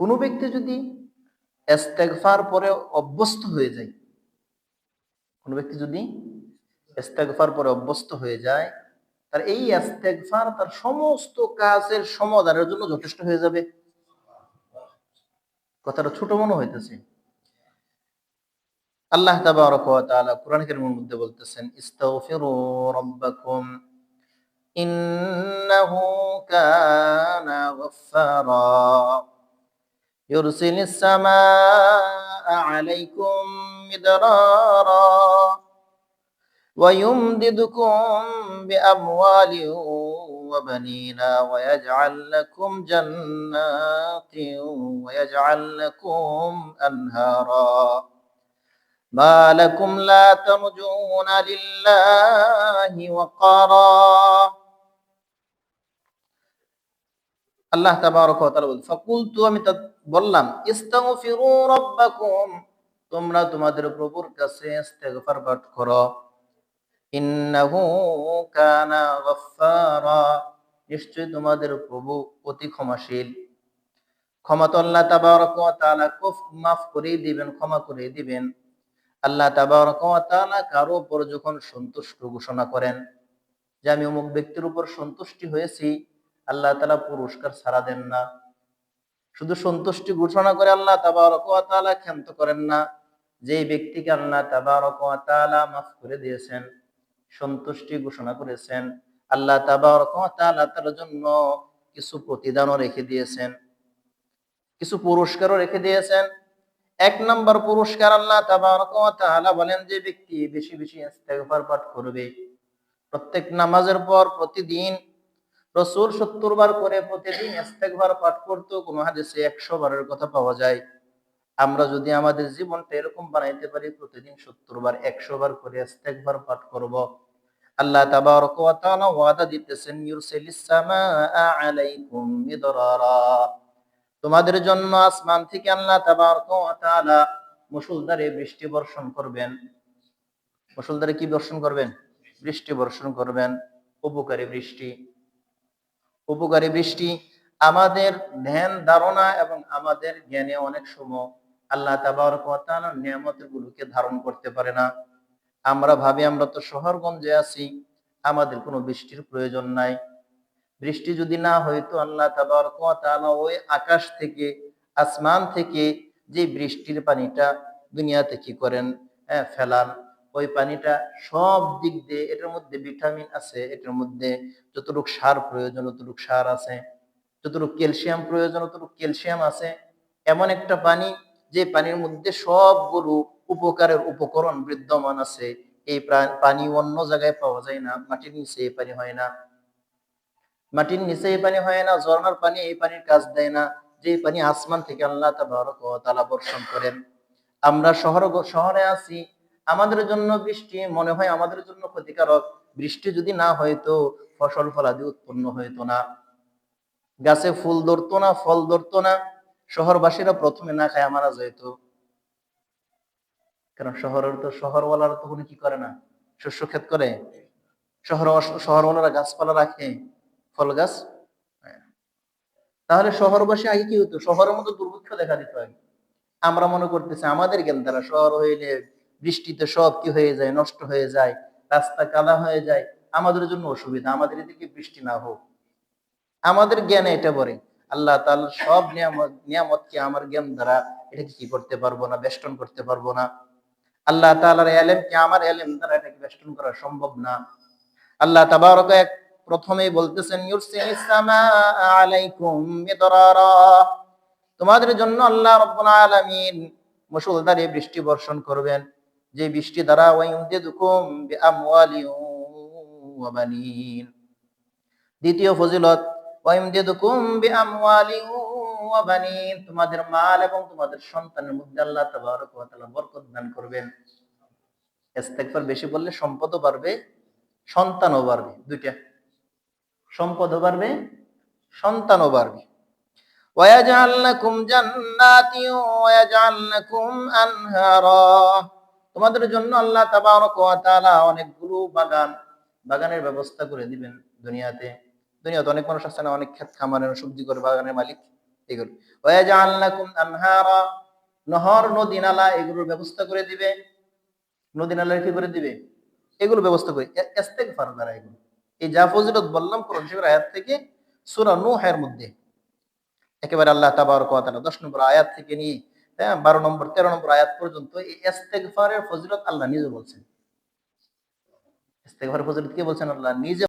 কোনো ব্যক্তি যদি ইস্তেগফার পরে অভ্যস্ত হয়ে যায়, কোনো ব্যক্তি যদি ইস্তেগফার পরে অভ্যস্ত হয়ে যায়, তার এই ইস্তেগফার তার সমস্ত কাজের সমাধানের জন্য যথেষ্ট হয়ে যাবে। কথাটা ছোট মনে হইতেছে। আল্লাহ তাবারক ওয়া তাআলা কোরআন কারীমের মধ্যে বলতেছেন, ইস্তাগফিরু রাব্বাকুম ইন্নাহু কানা গফফারা। يرسل السماء عليكم مدرارا ويمددكم بأموال وبنين ويجعل لكم جنات ويجعل لكم أنهارا. ما لكم لا ترجون لله وقرا. আল্লাহ তাবারক তাআলা বলেন, ফাকুলতু আমি তা বললাম, ইস্তাগফিরু রাব্বাকুম তোমরা তোমাদের প্রভুর কাছে ইস্তেগফার পাঠ করো। ইন্নাহু কানা গফফারা নিশ্চয় তোমাদের প্রভু অতি ক্ষমাশীল। ক্ষমা তো আল্লাহ তাবারক তাআলা কুফ, মাফ করে দিবেন, ক্ষমা করে দিবেন। আল্লাহ তাবারক তাআলা কারও উপর যখন সন্তুষ্ট ঘোষণা করেন, যে আমি অমুক ব্যক্তির উপর সন্তুষ্টি হয়েছি আল্লাহ তালা পুরস্কার ছাড়া দেন না। শুধু সন্তুষ্টি ঘোষণা করে আল্লাহ তাবারক ওয়া তাআলা ক্ষান্ত করেন না। যে ব্যক্তিকে আল্লাহ তাবারক ওয়া তাআলা মাফ করে দিয়েছেন, সন্তুষ্টি ঘোষণা করেছেন, আল্লাহ তাবারক ওয়া তাআলা তার জন্য কিছু প্রতিদানও রেখে দিয়েছেন, কিছু পুরস্কারও রেখে দিয়েছেন। এক নম্বর পুরস্কার আল্লাহ তাবারক ওয়া তাআলা বলেন যে ব্যক্তি বেশি বেশি পাঠ করবে। প্রত্যেক নামাজের পর প্রতিদিন রসুল সত্তর বার করে প্রতিদিন ইস্তেগফার পাঠ করতো, কোন হাদিসে একশো বারের কথা পাওয়া যায়। আমরা যদি আমাদের জীবনটা এরকম বানাইতে পারি, প্রতিদিন সত্তর বার, একশো বার করে ইস্তেগফার পাঠ করব। আল্লাহ তাবারক ওয়া তাআলা ওয়াদা দিতেছেন, ইউরসিলিস সামাআ আলাইকুম মিদরারা। তোমাদের জন্য আসমান থেকে আল্লাহ তাবারক ওয়া তাআলা মুষলধারে বৃষ্টি বর্ষণ করবেন। মুষলধারে কি বর্ষণ করবেন? বৃষ্টি বর্ষণ করবেন, উপকারী বৃষ্টি। উপকারী বৃষ্টি, আমাদের ধ্যান ধারণা এবং আমাদের জ্ঞানে অনেক সময় আল্লাহ তাআলার নিয়ামতের গুলোকে ধারণ করতে পারে না। আমরা ভাবি আমরা তো শহরগঞ্জে আছি, আমাদের কোনো বৃষ্টির প্রয়োজন নাই। বৃষ্টি যদি না হইতো আল্লাহ তাআলা ওই আকাশ থেকে, আসমান থেকে যে বৃষ্টির পানিটা দুনিয়াতে কি করেন? হ্যাঁ ফেলান। ওই পানিটা সব দিক দিয়ে এটার মধ্যে ভিটামিন আছে, এটার মধ্যে যতটুকু সার প্রয়োজন ততটুকু সার আছে, যতটুকু ক্যালসিয়াম প্রয়োজন ততটুকু ক্যালসিয়াম আছে। এমন একটা পানি, যে পানির মধ্যে সবগুলো উপকারের উপকরণ বিদ্যমান আছে, এই পানি অন্য জায়গায় পাওয়া যায় না, মাটির নিচে এই পানি হয় না। মাটির নিচে এই পানি হয় না, ঝর্ণার পানি এই পানির কাজ দেয় না, যে পানি আসমান থেকে আল্লাহ তালা বর্ষণ করেন। আমরা শহর, শহরে আছি আমাদের জন্য বৃষ্টি, মনে হয় আমাদের জন্য ক্ষতিকারক। বৃষ্টি যদি না হয়তো ফসল ফলাদি উৎপন্ন হইতো না। গাছে ফুল ধরতো না, ফল ধরতো না। শহরবাসীরা প্রথমে না খায় মারা যেত কারণ শহরের তো শহরওয়ালারা তো কোনো কি করে না? শস্য ক্ষেত করে। শহর, শহরওয়ালারা গাছপালা রাখে, ফল গাছ। তাহলে শহরবাসী আগে কি হতো শহরের মতো দুর্ভিক্ষ দেখা দিত আমরা মনে করতেছি আমাদের জ্ঞান দ্বারা শহর হইলে বৃষ্টিতে সব কি হয়ে যায়, নষ্ট হয়ে যায়, রাস্তা কাদা হয়ে যায়, আমাদের জন্য অসুবিধা, আমাদের এদিকে বৃষ্টি না হোক। আমাদের জ্ঞানে এটা বলে আল্লাহ তাআলা সব নিয়ামত, নিয়ামতকে আমার জ্ঞান দ্বারা এটাকে কি করতে পারব না, বেষ্টন করতে পারব না। আল্লাহ তাআলার এলেমকে আমার এলেম দ্বারা এটাকে বেষ্টন করা সম্ভব না। আল্লাহ তাবারক এক প্রথমেই বলতেছেন তোমাদের জন্য আল্লাহ রাব্বুল আলামিন মুষলধারে বৃষ্টি বর্ষণ করবেন। যে বৃষ্টি দ্বারা ওয়াইউমদিদুকুম বিআমওয়ালি ওয়া বানিন দ্বিতীয় ফজিলত ওয়াইউমদিদুকুম বিআমওয়ালি ওয়া বানিন তোমাদের মাল এবং তোমাদের সন্তানের মধ্যে আল্লাহ তাবারক ওয়া তাআলা বরকত দান করবেন ইস্তেগফার বেশি বললে সম্পদও বাড়বে সন্তানও বাড়বে দুইটা সম্পদও বাড়বে সন্তানও বাড়বে ويجعل لكم جنات ويجعل لكم أنهارا তোমাদের জন্য আল্লাহ অনেকগুলো বাগান, বাগানের ব্যবস্থা করে দিবেন দুনিয়াতে। দুনিয়াতে অনেক মানুষ আছে না, অনেক ক্ষেত খামারের সবজি করে বাগানের মালিক, এগুলো। নহর, নদী, নালা, এগুলোর ব্যবস্থা করে দিবে। নদী নালা কি করে দিবে? এগুলো ব্যবস্থা করে দ্বারা এগুলো। এই যা ফজিলত বললাম, কোরআন শরীফের আয়াত থেকে, সূরা মধ্যে। একেবারে আল্লাহ ওয়া তাআলা 10 নম্বর আয়াত থেকে নিয়ে হ্যাঁ 12 নম্বর 13 নম্বর আয়াত পর্যন্ত এই ফজিলত আল্লাহ নিজে বলছেন। ইস্তেগফারের ফজিলত কে বলছেন আল্লাহ? নিজে